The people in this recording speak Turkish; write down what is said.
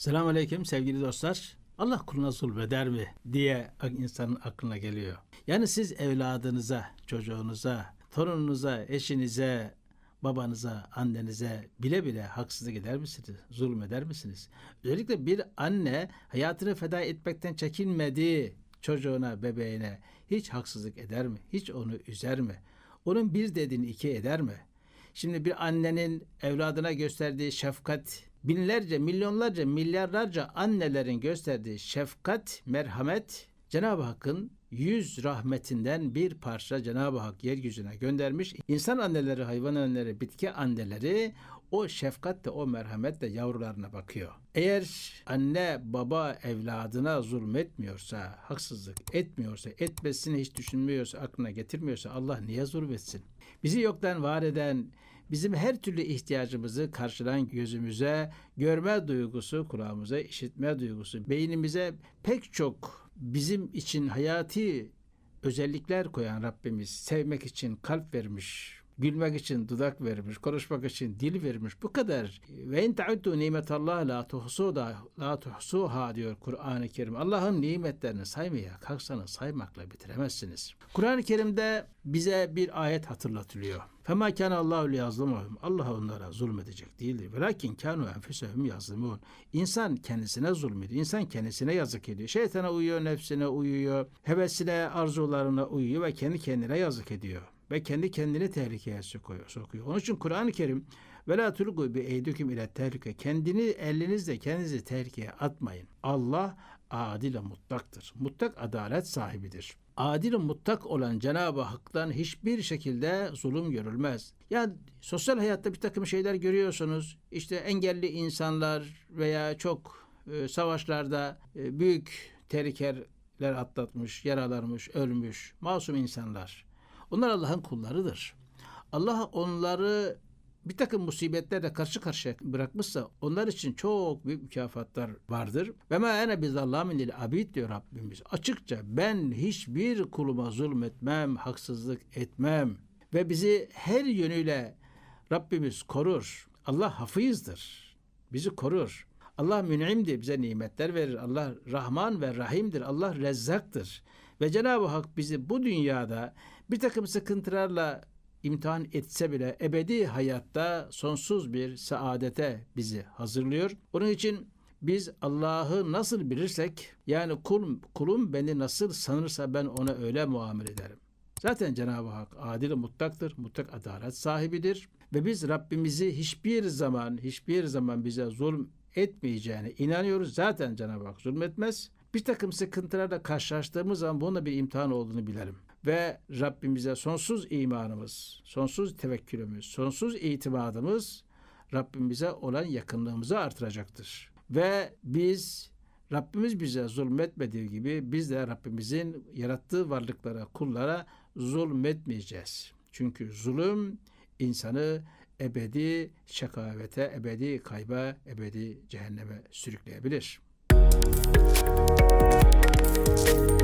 Selamun Aleyküm sevgili dostlar. Allah kuluna zulmeder mi diye insanın aklına geliyor. Yani siz evladınıza, çocuğunuza, torununuza, eşinize, babanıza, annenize bile bile haksızlık eder misiniz? Zulmeder misiniz? Özellikle bir anne hayatını feda etmekten çekinmediği çocuğuna, bebeğine hiç haksızlık eder mi? Hiç onu üzer mi? Onun bir dediğini iki eder mi? Şimdi bir annenin evladına gösterdiği şefkat, binlerce, milyonlarca, milyarlarca annelerin gösterdiği şefkat, merhamet, Cenab-ı Hakk'ın yüz rahmetinden bir parça Cenab-ı Hak yeryüzüne göndermiş. İnsan anneleri, hayvan anneleri, bitki anneleri o şefkatle, o merhametle yavrularına bakıyor. Eğer anne baba evladına zulmetmiyorsa, haksızlık etmiyorsa, etmesini hiç düşünmüyorsa, aklına getirmiyorsa Allah niye zulmetsin? Bizi yoktan var eden, bizim her türlü ihtiyacımızı karşılan gözümüze, görme duygusu, kulağımıza işitme duygusu, beynimize pek çok bizim için hayati özellikler koyan Rabbimiz sevmek için kalp vermiş, gülmek için dudak vermiş, konuşmak için dil vermiş. Bu kadar. Ve in ta'uddu nimetallah la tuhsuda la tuhsuha diyor Kur'an-ı Kerim. Allah'ın nimetlerini saymaya kalksanız saymakla bitiremezsiniz. Kur'an-ı Kerim'de bize bir ayet hatırlatılıyor. Fema kana Allahu liyazlimuhum. Allah onlara zulmedecek değildir. Velakin kanu enfusehum yazlimun. İnsan kendisine zulmediyor. İnsan kendisine yazık ediyor. Şeytana uyuyor, nefsine uyuyor, hevesine, arzularına uyuyor ve kendi kendine yazık ediyor ve kendi kendini tehlikeye sokuyor. sokuyor. Onun için Kur'an-ı Kerim ve la tulgu bi eydüküm ile tehlike. Kendini elinizle kendinizi tehlikeye atmayın. Allah adil ve muttaktır. Mutlak adalet sahibidir. Adil ve mutlak olan Cenab-ı Hak'tan hiçbir şekilde zulüm görülmez. Ya sosyal hayatta bir takım şeyler görüyorsunuz. İşte engelli insanlar veya çok e, savaşlarda e, büyük tehlikeler atlatmış, yaralanmış, ölmüş masum insanlar. Onlar Allah'ın kullarıdır. Allah onları bir takım musibetlerle karşı karşıya bırakmışsa onlar için çok büyük mükafatlar vardır. Ve ma ene bizallamin lil abid diyor Rabbimiz. Açıkça ben hiçbir kuluma zulmetmem, haksızlık etmem ve bizi her yönüyle Rabbimiz korur. Allah hafizdir. Bizi korur. Allah mün'imdir, bize nimetler verir. Allah Rahman ve Rahim'dir. Allah rezzaktır. Ve Cenab-ı Hak bizi bu dünyada bir takım sıkıntılarla imtihan etse bile ebedi hayatta sonsuz bir saadete bizi hazırlıyor. Onun için biz Allah'ı nasıl bilirsek yani kul, kulum beni nasıl sanırsa ben ona öyle muamele ederim. Zaten Cenab-ı Hak adil mutlaktır, mutlak adalet sahibidir ve biz Rabbimizi hiçbir zaman hiçbir zaman bize zulm etmeyeceğine inanıyoruz. Zaten Cenab-ı Hak zulmetmez. Bir takım sıkıntılarla karşılaştığımız zaman bunun da bir imtihan olduğunu bilelim. Ve Rabbimize sonsuz imanımız, sonsuz tevekkülümüz, sonsuz itimadımız Rabbimize olan yakınlığımızı artıracaktır. Ve biz Rabbimiz bize zulmetmediği gibi biz de Rabbimizin yarattığı varlıklara, kullara zulmetmeyeceğiz. Çünkü zulüm insanı ebedi şakavete, ebedi kayba, ebedi cehenneme sürükleyebilir. うん。